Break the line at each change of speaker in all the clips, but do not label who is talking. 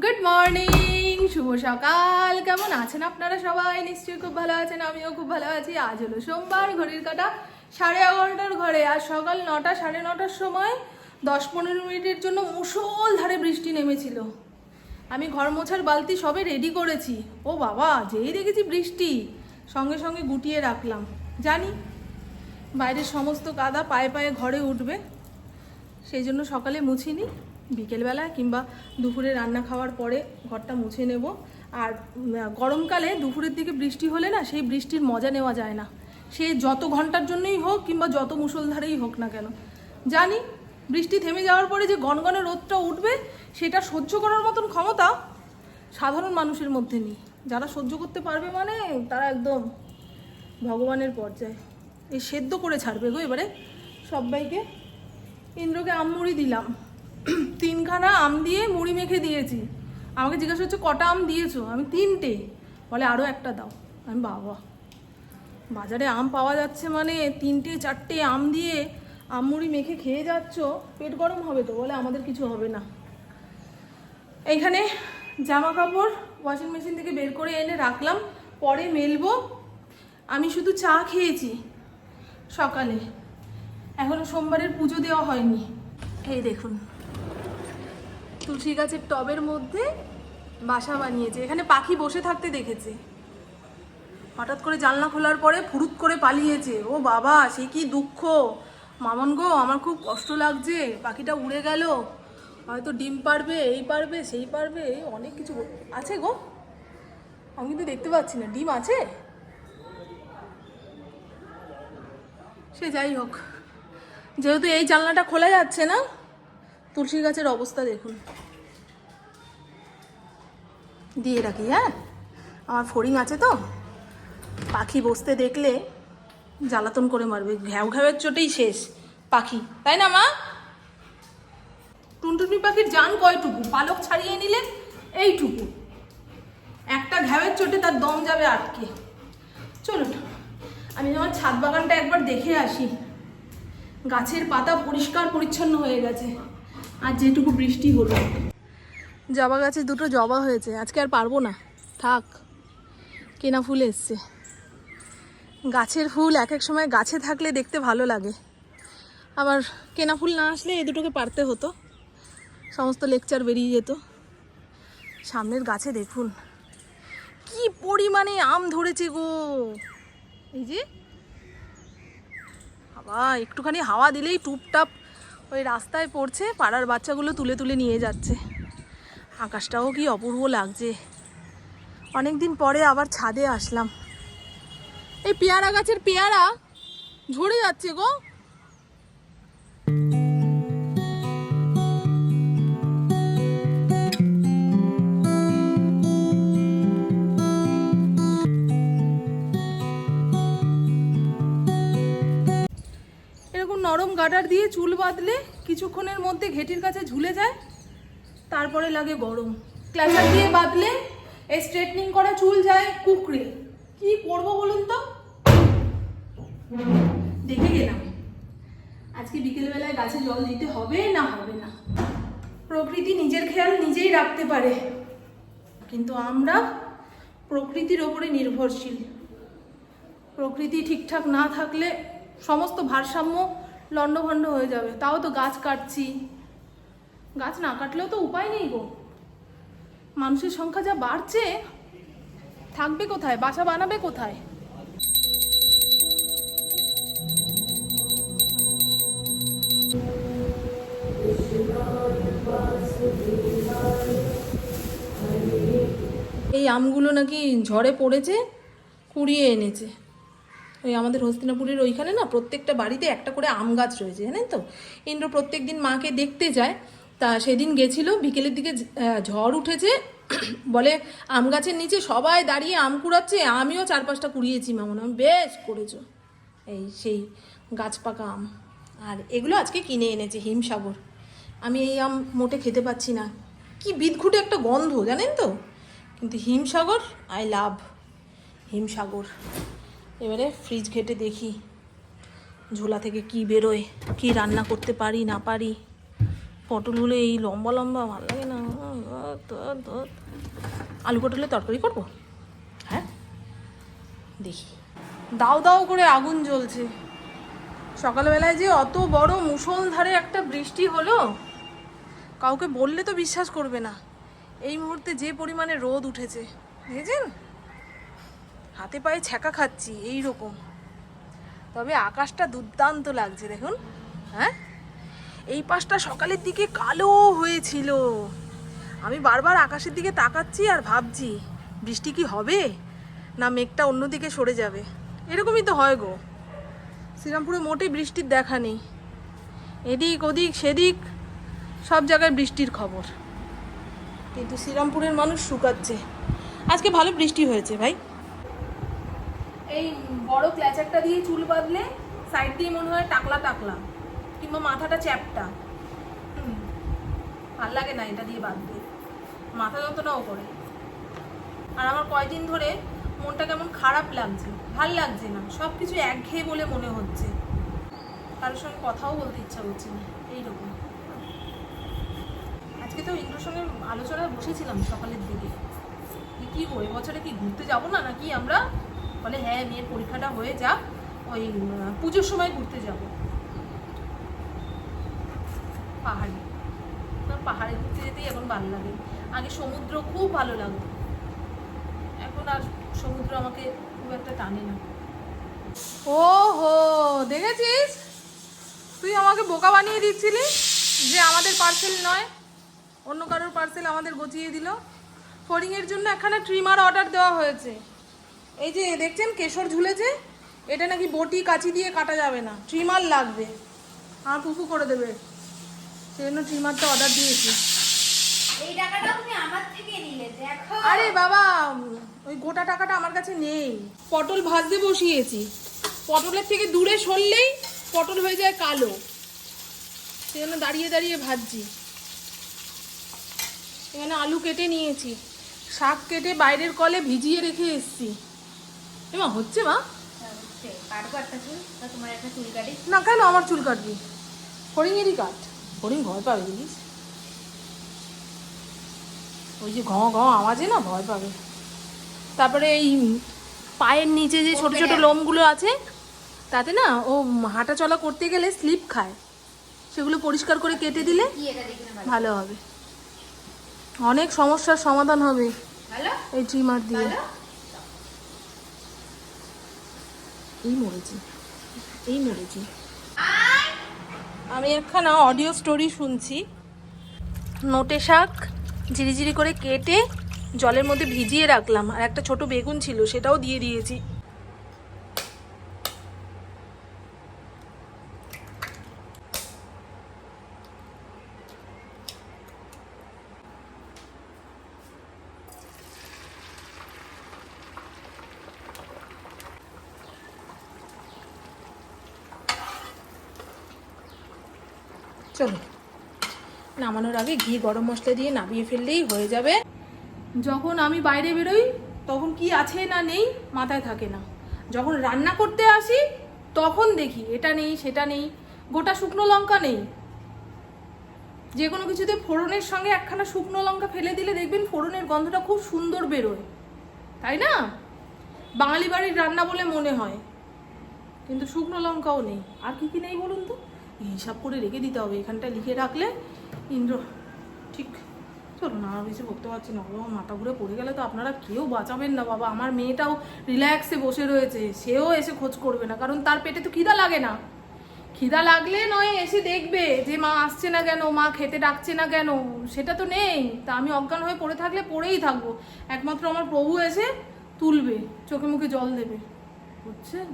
Good morning শুভ সকাল। কেমন আছেন আপনারা সবাই? নিশ্চয়ই খুব ভালো আছেন, আমিও খুব ভালো আছি। আজ হলো সোমবার, ঘড়ির কাটা সাড়ে এগারোটার ঘরে। আর সকাল নটা, সাড়ে নটার সময় দশ পনেরো মিনিটের জন্য মুষলধারে বৃষ্টি নেমেছিল। আমি ঘর মোছার বালতি সবে রেডি করেছি। ও বাবা, যেই দেখেছি বৃষ্টি, সঙ্গে সঙ্গে গুটিয়ে রাখলাম। জানি, বাইরের সমস্ত কাদা পায়ে পায়ে ঘরে উঠবে। সেই জন্য সকালে মুছিনি। বিকেলবেলা কিংবা দুপুরে রান্না খাওয়ার পরে ঘরটা মুছে নেব। আর গরমকালে দুপুরের দিকে বৃষ্টি হলে না সেই বৃষ্টির মজা নেওয়া যায় না। সে যত ঘণ্টার জন্যই হোক কিংবা যত মুষলধারেই হোক না কেন। জানি বৃষ্টি থেমে যাওয়ার পরে যে গনগনে রোদটা উঠবে, সেটা সহ্য করার মতন ক্ষমতা সাধারণ মানুষের মধ্যে নেই। যারা সহ্য করতে পারবে মানে তারা একদম ভগবানের পর্যায়ে। এই সেদ্ধ করে ছাড়বে গো এবারে। সবাইকে, ইন্দ্রকে আম মুড়ি দিলাম। তিনখানা আম দিয়ে মুড়ি মেখে দিয়েছি। আমাকে জিজ্ঞাসা হচ্ছে, কটা আম দিয়েছ? আমি, তিনটে। বলে আরও একটা দাও। আমি, বাবা, বাজারে আম পাওয়া যাচ্ছে মানে তিনটে, চারটে আম দিয়ে আম মুড়ি মেখে খেয়ে যাচ্ছ? পেট গরম হবে তো? বলে, আমাদের কিছু হবে না। এইখানে জামা কাপড় ওয়াশিং মেশিন থেকে বের করে এনে রাখলাম। পরে মেলবো। আমি শুধু চা খেয়েছি সকালে। এখনও সোমবারের পুজো দেওয়া হয়নি। এই দেখুন। তুলসী গাছের টবের মধ্যে বাসা বানিয়েছে। এখানে পাখি বসে থাকতে দেখেছে। হঠাৎ করে জানলা খোলার পরে ফুরুত করে পালিয়েছে। ও বাবা, সে কি দুঃখ। মামন গো, আমার খুব কষ্ট লাগছে। পাখিটা উড়ে গেল। হয়তো ডিম পারবে, এই পারবে, সেই পারবে, অনেক কিছু আছে গো। আমি কিন্তু দেখতে পাচ্ছি না। ডিম আছে? সে যাই হোক। যেহেতু এই জানলাটা খোলা যাচ্ছে না তুলসী গাছের অবস্থা দেখুন। দিয়ে রাখি হ্যাঁ? আমার ফড়িং আছে তো? পাখি বসতে দেখলে জ্বালাতন করে মারবে। ঘ্যাও ঘ্যাওয়ের চোটেই শেষ। পাখি, তাই না, মা? টুনটুনি পাখির জান কয়টুকু? পালক ছাড়িয়ে নিলে এইটুকু। একটা ঘ্যাওয়ের চোটে তার দম যাবে আটকে। চলুন, আমি আমার ছাদ বাগানটা একবার দেখে আসি। গাছের পাতা পরিষ্কার পরিচ্ছন্ন হয়ে গেছে। আর যেটুকু বৃষ্টি হলো। জবা গাছে দুটো জবা হয়েছে, আজকে আর পারব না। থাক, কেনা ফুল এসছে। গাছের ফুল এক এক সময় গাছে থাকলে দেখতে ভালো লাগে। আবার কেনা ফুল না আসলে এ দুটোকে পারতে হতো। সমস্ত লেকচার বেরিয়ে যেত। সামনের গাছে দেখুন, কি পরিমাণে আম ধরেছে গো। এই যে বাবা একটুখানি হাওয়া দিলেই টুপটাপ ওই রাস্তায় পড়ছে, পাড়ার বাচ্চাগুলো তুলে তুলে নিয়ে যাচ্ছে। আকাশটাও কি অপূর্ব লাগছে। অনেক দিন পরে আবার ছাদে আসলাম। এই পেয়ারা গাছের পেয়ারা ঝরে যাচ্ছে গো। গাডার দিয়ে চুল বাঁধলে কিছুক্ষণের মধ্যে ঘেটির কাছে ঝুলে যায়, তারপরে লাগে গরম। ক্লাচার দিয়ে বাঁধলে স্ট্রেটনিং করা চুল যায় কুকড়ে। কি করব বলুন তো? দেখে গেলাম। আজকে বিকেলবেলায় গাছে জল দিতে হবে না হবে না? প্রকৃতি নিজের খেয়াল নিজেই রাখতে পারে। কিন্তু আমরা প্রকৃতির ওপরে নির্ভরশীল। প্রকৃতি ঠিকঠাক না থাকলে সমস্ত ভারসাম্য লণ্ডভণ্ড হয়ে যাবে। তাও তো গাছ কাটছি। গাছ না কাটলেও তো উপায় নেই গো। মানুষের সংখ্যা যা বাড়ছে, থাকবে কোথায়? বাসা বানাবে কোথায়? এই আমগুলো নাকি ঝড়ে পড়েছে, কুড়িয়ে এনেছে। ওই আমাদের হস্তিনাপুরের ওইখানে না প্রত্যেকটা বাড়িতে একটা করে আম গাছ রয়েছে, জানেন তো? ইন্দ্র প্রত্যেক দিন মাকে দেখতে যায়। তা সেদিন গেছিল, বিকেলের দিকে ঝড় উঠেছে, বলে আম গাছের নিচে সবাই দাঁড়িয়ে আম কুড়াচ্ছে, আমিও চার পাঁচটা কুড়িয়েছি মামন আমি বেশ করেছ। এই সেই গাছ পাকা আম। আর এগুলো আজকে কিনে এনেছে হিমসাগর। আমি এই আম মোটে খেতে পাচ্ছি না। কি বিদঘুটে একটা গন্ধ, জানেন তো? কিন্তু হিমসাগর, আই লাভ হিমসাগর। এবারে ফ্রিজ ঘেটে দেখি, ঝোলা থেকে কি বেরোয়, কি রান্না করতে পারি, না পারি। পটল হলে এই লম্বা লম্বা, ভালো লাগে না। আলু পটলের তরকারি করব? হ্যাঁ? দেখি। দাও দাও করে আগুন জ্বলছে। সকালবেলায় যে অত বড় মুষলধারে একটা বৃষ্টি হলো, কাউকে বললে তো বিশ্বাস করবে না। এই মুহূর্তে যে পরিমাণে রোদ উঠেছে, দেখেছেন? হাতে পায়ে ছ্যাঁকা খাচ্ছি এই রকম তবে আকাশটা দুর্দান্ত লাগছে, দেখুন। হ্যাঁ? এই পাশটা সকালের দিকে কালো হয়েছিল। আমি বারবার আকাশের দিকে তাকাচ্ছি আর ভাবছি, বৃষ্টি কি হবে? না মেঘটা অন্যদিকে সরে যাবে? এরকমই তো হয় গো। শ্রীরামপুরে মোটেই বৃষ্টির দেখা নেই। এদিক ওদিক সেদিক সব জায়গায় বৃষ্টির খবর। কিন্তু শ্রীরামপুরের মানুষ শুকাচ্ছে। আজকে ভালো বৃষ্টি হয়েছে, ভাই। এই বড় ক্ল্যাচারটা দিয়ে চুল বাঁধলে সাইড দিয়ে মনে হয় টাকলা টাকলা কিংবা মাথাটা চ্যাপটা। হুম, ভালো লাগে না এটা দিয়ে বাঁধতে। মাথা যন্ত্রণাও করে। আর আমার কয়দিন ধরে মনটা কেমন খারাপ লাগছে ভালো লাগছে না। সব কিছু একঘেয়ে বলে মনে হচ্ছে। কারোর সঙ্গে কথাও বলতে ইচ্ছা করছে না এইরকম। আজকে তো ইন্দ্রর সঙ্গে আলোচনায় বসেছিলাম সকালের দিকে। কি কি গো এবছরে কি ঘুরতে যাব না নাকি আমরা? বলে হ্যাঁ মেয়ের পরীক্ষাটা হয়ে যাক, ওই পুজোর সময় ঘুরতে যাব। পাহাড়ে। পাহাড়ে ঘুরতে যেতেই এখন ভালো লাগে। আগে সমুদ্র খুব ভালো লাগতো। এখন আর সমুদ্র আমাকে খুব একটা টানে না। ও হো দেখেছিস? তুই আমাকে বোকা বানিয়ে দিচ্ছিলি যে আমাদের পার্সেল নয়। অন্য কারোর পার্সেল আমাদের গচিয়ে দিল। ফড়িংয়ের জন্য একখানা ট্রিমার অর্ডার দেওয়া হয়েছে। এই যে দেখছেন কেশর ঝুলেছে? এটা নাকি বটি কাচি দিয়ে কাটা যাবে না। ট্রিমার লাগবে। আমার পুফু করে দেবে। সেই জন্য ট্রিমারটা অর্ডার দিয়েছি।
এই টাকাটা তুমি আমার থেকে নিলে দেখো।
আরে বাবা ওই গোটা টাকাটা আমার কাছে নেই। পটল ভাজতে বসিয়েছি। পটলের থেকে দূরে সরলেই পটল হয়ে যায় কালো। সেই জন্য দাঁড়িয়ে দাঁড়িয়ে ভাজছি। এখানে আলু কেটে নিয়েছি। শাক কেটে বাইরের কলে ভিজিয়ে রেখে এসছি। এমা হচ্ছে মা?
কাটি।
না কেন আমার চুল কাটবি? হরিণেরই কাট। হরিণ ভয় পাবে বুঝিস ওই যে ঘ ঘ আওয়াজে না ভয় পাবে। তারপরে এই পায়ের নিচে যে ছোট ছোট লোমগুলো আছে তাতে না ও হাঁটা চলা করতে গেলে স্লিপ খায়। সেগুলো পরিষ্কার করে কেটে দিলে
ভালো
হবে। অনেক সমস্যার সমাধান হবে। এই ট্রিমার দিয়ে
ভালো
এই মরেছি। এই মরেছি। আমি একখানা অডিও স্টোরি শুনছি। নোটে শাক ঝিরিঝিরি করে কেটে জলের মধ্যে ভিজিয়ে রাখলাম। আর একটা ছোট বেগুন ছিল সেটাও দিয়ে দিয়েছি। চলো। নামানোর আগে ঘি, গরম মশলা দিয়ে নামিয়ে ফেললেই হয়ে যাবে। যখন আমি বাইরে বেরোই, তখন কি আছে না নেই মাথায় থাকে না। যখন রান্না করতে আসি, তখন দেখি এটা নেই, সেটা নেই, গোটা শুকনো লঙ্কা নেই। যে কোনো কিছুতে ফোড়নের সঙ্গে একখানা শুকনো লঙ্কা ফেলে দিলে দেখবেন ফোড়নের গন্ধটা খুব সুন্দর বেরোয়। তাই না? বাঙালি বাড়ির রান্না বলে মনে হয়। কিন্তু শুকনো লঙ্কাও নেই। আর কি কি নেই বলুন তো? হিসাব করে রেখে দিতে হবে। এখানটা লিখে রাখলে ইন্দ্র, ঠিক। চলো না আর বেশি বলতে পারছি না। বাবা মাথা ঘুরে পড়ে গেলে তো আপনারা কেউ বাঁচাবেন না বাবা। আমার মেয়েটাও রিল্যাক্সে বসে রয়েছে। সেও এসে খোঁজ করবে না, কারণ তার পেটে তো খিদা লাগে না। খিদা লাগলে নয়, এসে দেখবে যে মা আসছে না কেন, মা খেতে ডাকছে না কেন, সেটা তো নেই। তা আমি অজ্ঞান হয়ে পড়ে থাকলে পড়েই থাকব। একমাত্র আমার প্রভু এসে তুলবে, চোখে মুখে জল দেবে। বুঝছেন?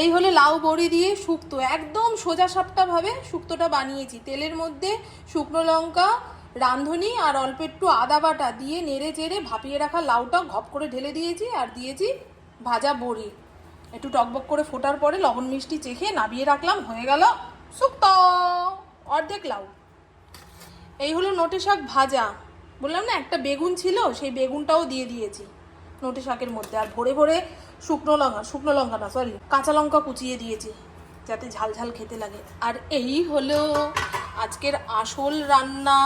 এই হলে লাউ বড়ি দিয়ে শুক্তো, একদম সোজা সাপটা ভাবে শুক্তোটা বানিয়েছি। তেলের মধ্যে শুকনো লঙ্কা, রাঁধুনি আর অল্প একটু আদা বাটা দিয়ে নেড়ে চেড়ে ভাপিয়ে রাখা লাউটা ঘপ করে ঢেলে দিয়েছি আর দিয়েছি ভাজা বড়ি। একটু টকবক করে ফোটার পরে লবণ মিষ্টি চেখে নাবিয়ে রাখলাম, হয়ে গেল শুক্ত। অর্ধেক লাউ। এই হলো নোটে শাক ভাজা। বললাম না, একটা বেগুন ছিল, সেই বেগুনটাও দিয়ে দিয়েছি নোটে শাকের মধ্যে। আর ভরে ভরে শুকনো লঙ্কা শুকনো লঙ্কা না সরি কাঁচা লঙ্কা কুচিয়ে দিয়েছি, যাতে ঝাল ঝাল খেতে লাগে। আর এই হলো আজকের আসল রান্না।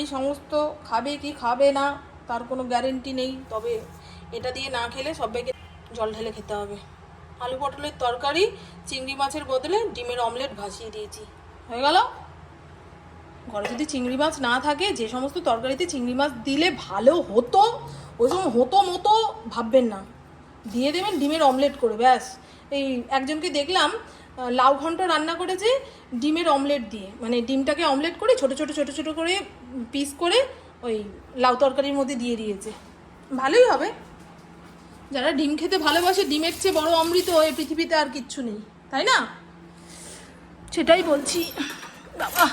এই সমস্ত খাবে কি খাবে না, তার কোনো গ্যারেন্টি নেই, তবে এটা দিয়ে না খেলে সবাইকে জল ঢেলে খেতে হবে। আলু পটলের তরকারি, চিংড়ি মাছের বদলে ডিমের অমলেট ভাসিয়ে দিয়েছি। হয়ে গেল? ঘরে যদি চিংড়ি মাছ না থাকে, যে সমস্ত তরকারিতে চিংড়ি মাছ দিলে ভালো হতো, ওই সময় হতো মতো ভাববেন না। দিয়ে দেবেন ডিমের অমলেট করে, ব্যাস। এই একজনকে দেখলাম লাউ ঘন্ট রান্না করেছে ডিমের অমলেট দিয়ে। মানে ডিমটাকে অমলেট করে ছোট ছোট ছোট ছোট করে পিস করে ওই লাউ তরকারির মধ্যে দিয়ে দিয়েছে। ভালোই হবে। যারা ডিম খেতে ভালোবাসে, ডিমের চেয়ে বড় অমৃত এই পৃথিবীতে আর কিচ্ছু নেই, তাই না? সেটাই বলছি। বাবা,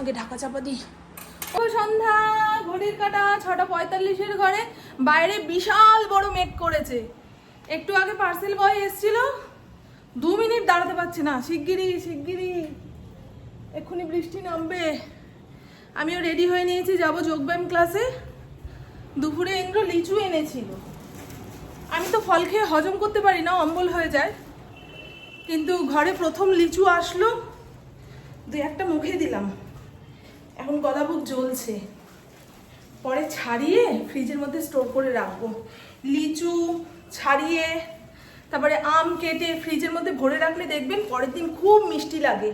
আগে ঢাকা চাপা দিই। সন্ধ্যা, ঘড়ির কাটা, ছটা পঁয়তাল্লিশের ঘরে। বাইরে বিশাল বড় মেঘ করেছে। একটু আগে পার্সেল বয় এসেছিল। দু মিনিট দাঁড়াতে পারছি না। শিগগিরই শিগগিরই। এক্ষুনি বৃষ্টি নামবে। আমিও রেডি হয়ে নিয়েছি। যাব যোগব্যায়াম ক্লাসে। দুপুরে ইন্দ্র লিচু এনেছিল। আমি তো ফল খেয়ে হজম করতে পারি না, অম্বল হয়ে যায়। কিন্তু ঘরে প্রথম লিচু আসলো। দু একটা মুখে দিলাম। এখন গলা বুক জ্বলছে। পরে ছাড়িয়ে ফ্রিজের মধ্যে স্টোর করে রাখব। লিচু ছাড়িয়ে, তারপরে আম কেটে ফ্রিজের মধ্যে ভরে রাখলে দেখবেন পরের দিন খুব মিষ্টি লাগে।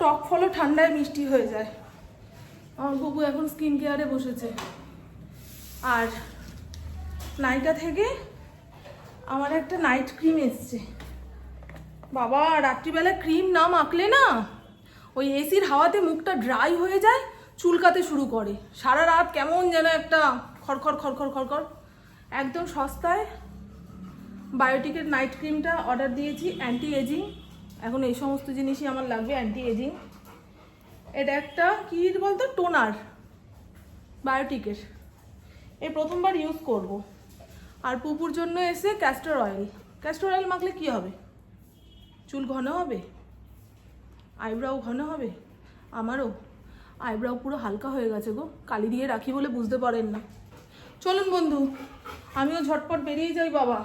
টক ফলও ঠান্ডায় মিষ্টি হয়ে যায়। আমার বুবু এখন স্কিন কেয়ারে বসেছে। আর নাইটা থেকে আমার একটা নাইট ক্রিম এসছে। বাবা, রাত্রিবেলা ক্রিম না মাখলে না ওই এসির হাওয়াতে মুখটা ড্রাই হয়ে যায়, চুলকাতে শুরু করে। সারা রাত কেমন যেন একটা খড়খড় খড়খড় খড়খড়। একদম সস্তায়। বায়োটিকের নাইট ক্রিমটা অর্ডার দিয়েছি অ্যান্টি এজিং এখন এই সমস্ত জিনিসই আমার লাগবে অ্যান্টি এজিং এটা একটা, কী বলতো? টোনার বায়োটিকের এই প্রথমবার ইউজ করব। আর পুপুর জন্য এসে ক্যাস্টর অয়েল ক্যাস্টর অয়েল মাখলে কি হবে? চুল ঘন হবে? আইব্রাও ঘন হবে? আমারও। আইব্রাও পুরো হালকা হয়ে গেছে গো। কালি দিয়ে রাখি বলে বুঝতে পারেন না। চলুন বন্ধু, আমিও ঝটপট বেরিয়ে যাই বাবা।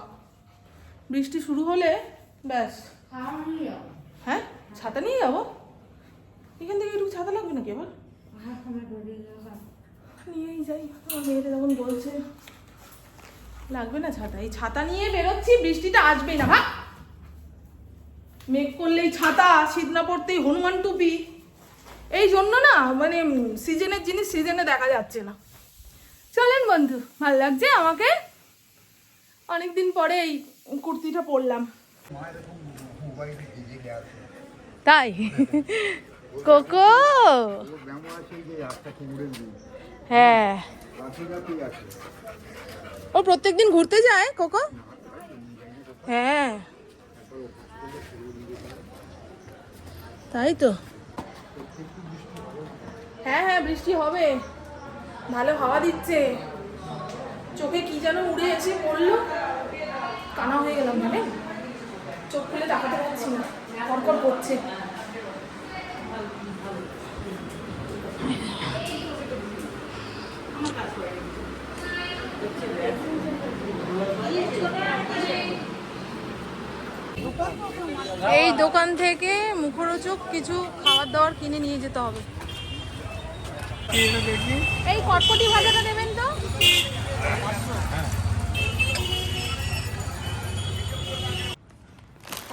বৃষ্টি শুরু হলে ব্যাস। হ্যাঁ ছাতা নিয়ে যাব? এখান থেকে একটু ছাতা লাগবে নাকি এবার নিয়েই যাই। আমার মেয়েটা যখন বলছে, লাগবে না ছাতা। এই ছাতা নিয়ে বেরোচ্ছি, বৃষ্টিটা আসবেই না। ভাগ! মেঘ করলেই ছাতা, শীত না পড়তেই হনুমান টুপি। এই জন্য না মানে সিজনের জিনিস সিজনে দেখা যাচ্ছে না। চলেন বন্ধু, ভালো লাগছে আমাকে? অনেকদিন পরে এই কুর্তিটা পরলাম। তাই? কোকো? হ্যাঁ। ও প্রত্যেকদিন ঘুরতে যায়, কোকো? হ্যাঁ। তাই তো? হ্যাঁ হ্যাঁ বৃষ্টি হবে। ভালো হাওয়া দিচ্ছে। চোখে কি যেন উড়ে এসে পড়ল। কানা হয়ে গেলাম মানে। চোখ খুলে তাকাতে পারছি না। কড়কড় করছে। এই দোকান থেকে মুখরোচক কিছু খাবার দাবার কিনে নিয়ে যেতে হবে। এই কটকটি ভাজাটা দেবেন তো?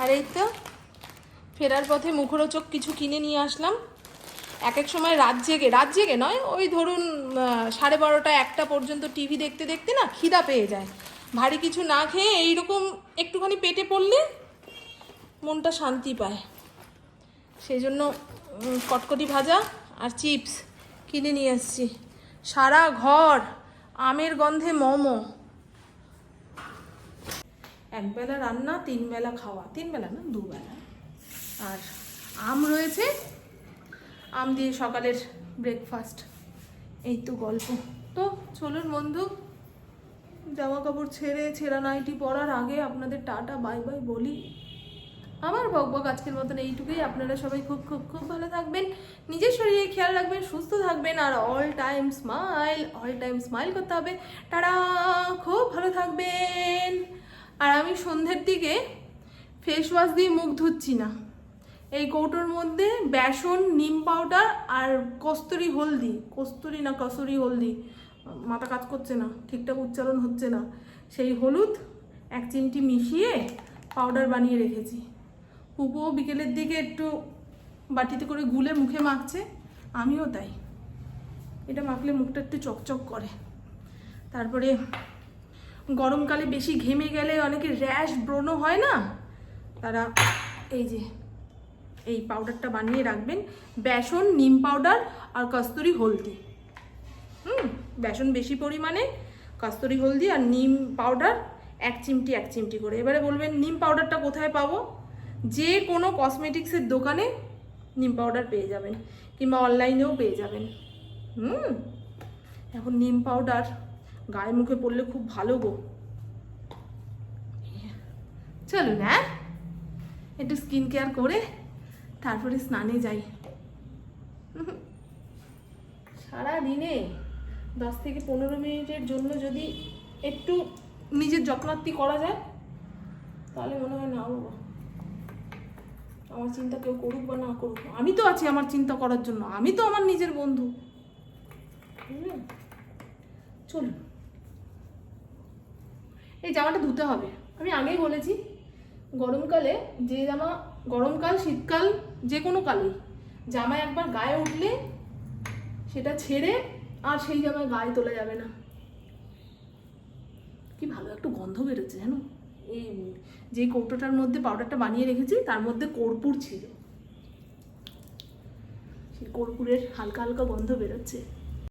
আর এই তো, ফেরার পথে মুখরোচক কিছু কিনে নিয়ে আসলাম। এক এক সময় রাত জেগে রাত জেগে নয়, ওই ধরুন সাড়ে বারোটা একটা পর্যন্ত টিভি দেখতে দেখতে না খিদা পেয়ে যায়। ভারী কিছু না খেয়ে এইরকম একটুখানি পেটে পড়লে মনটা শান্তি পায়। সেই জন্য কটকটি ভাজা আর চিপস কিনে নিয়ে এসেছি। সারা ঘর আমের গন্ধে মোমো। একবেলা রান্না তিন বেলা খাওয়া। তিন বেলা না, দুবেলা। আর আম রয়েছে। আম দিয়ে সকালের ব্রেকফাস্ট এই তো গল্প। তো চলুন বন্ধু জামা কাপড় ছেড়ে, ছেঁড়া নাইটি পরার আগে আপনাদের টাটা, বাই বাই বলি। আমার বকবক আজকের মতন এইটুকুই। আপনারা সবাই খুব খুব খুব ভালো থাকবেন, নিজের শরীরে খেয়াল রাখবেন, সুস্থ থাকবেন, আর all time smile all time smile করতে হবে। তারা খুব ভালো থাকবেন। আর আমি সন্ধ্যের দিকে ফেস ওয়াশ দিয়ে মুখ ধুচ্ছি না। এই কৌটোর মধ্যে বেসন, নিম পাউডার আর কস্তুরি হলদি। কস্তুরি না কসুরি হলদি। মাথা কাজ করছে না, ঠিকঠাক উচ্চারণ হচ্ছে না। সেই হলুদ এক চিমটি মিশিয়ে পাউডার বানিয়ে রেখেছি। পুপুও বিকেলের দিকে একটু বাটিতে করে গুলে মুখে মাখছে, আমিও তাই। এটা মাখলে মুখটা একটু চকচক করে। তারপরে গরমকালে বেশি ঘেমে গেলে অনেকে র্যাশ ব্রণ হয় না? তারা এই যে, এই পাউডারটা বানিয়ে রাখবেন, বেসন, নিম পাউডার আর কস্তুরি হলদি। হুম, বেসন বেশি পরিমাণে, কস্তুরি হলদি আর নিম পাউডার, এক চিমটি এক চিমটি করে। এবারে বলবেন, নিম পাউডারটা কোথায় পাবো? যে কোনো কসমেটিক্সের দোকানে নিম পাউডার পেয়ে যাবেন কিংবা অনলাইনেও পেয়ে যাবেন। হুম, এখন নিম পাউডার গায়ে মুখে পড়লে খুব ভালো গো। চলুন হ্যাঁ? একটু স্কিন কেয়ার করে তারপরে স্নানে যাই। সারা দিনে দশ থেকে পনেরো মিনিটের জন্য যদি একটু নিজের যত্নার্থী করা যায়, তাহলে মনে হয় না বাবা আমার চিন্তা কেউ করুক বা না করুক, আমি তো আছি আমার চিন্তা করার জন্য, আমি তো আমার নিজের বন্ধু। চলুন। এই জামাটা ধুতে হবে। আমি আগেই বলেছি, গরমকালে যে জামা, গরমকাল, শীতকাল, যে কোনো কালেই, জামা একবার গায়ে উঠলে সেটা ছেড়ে আর সেই জামায় গায়ে তোলা যাবে না। কি ভালো, একটু গন্ধ বেরোচ্ছে, জানো? এই যে কৌটোটার মধ্যে পাউডারটা বানিয়ে রেখেছি, তার মধ্যে কর্পূর ছিল। সেই কর্পূরের হালকা হালকা গন্ধ বেরোচ্ছে।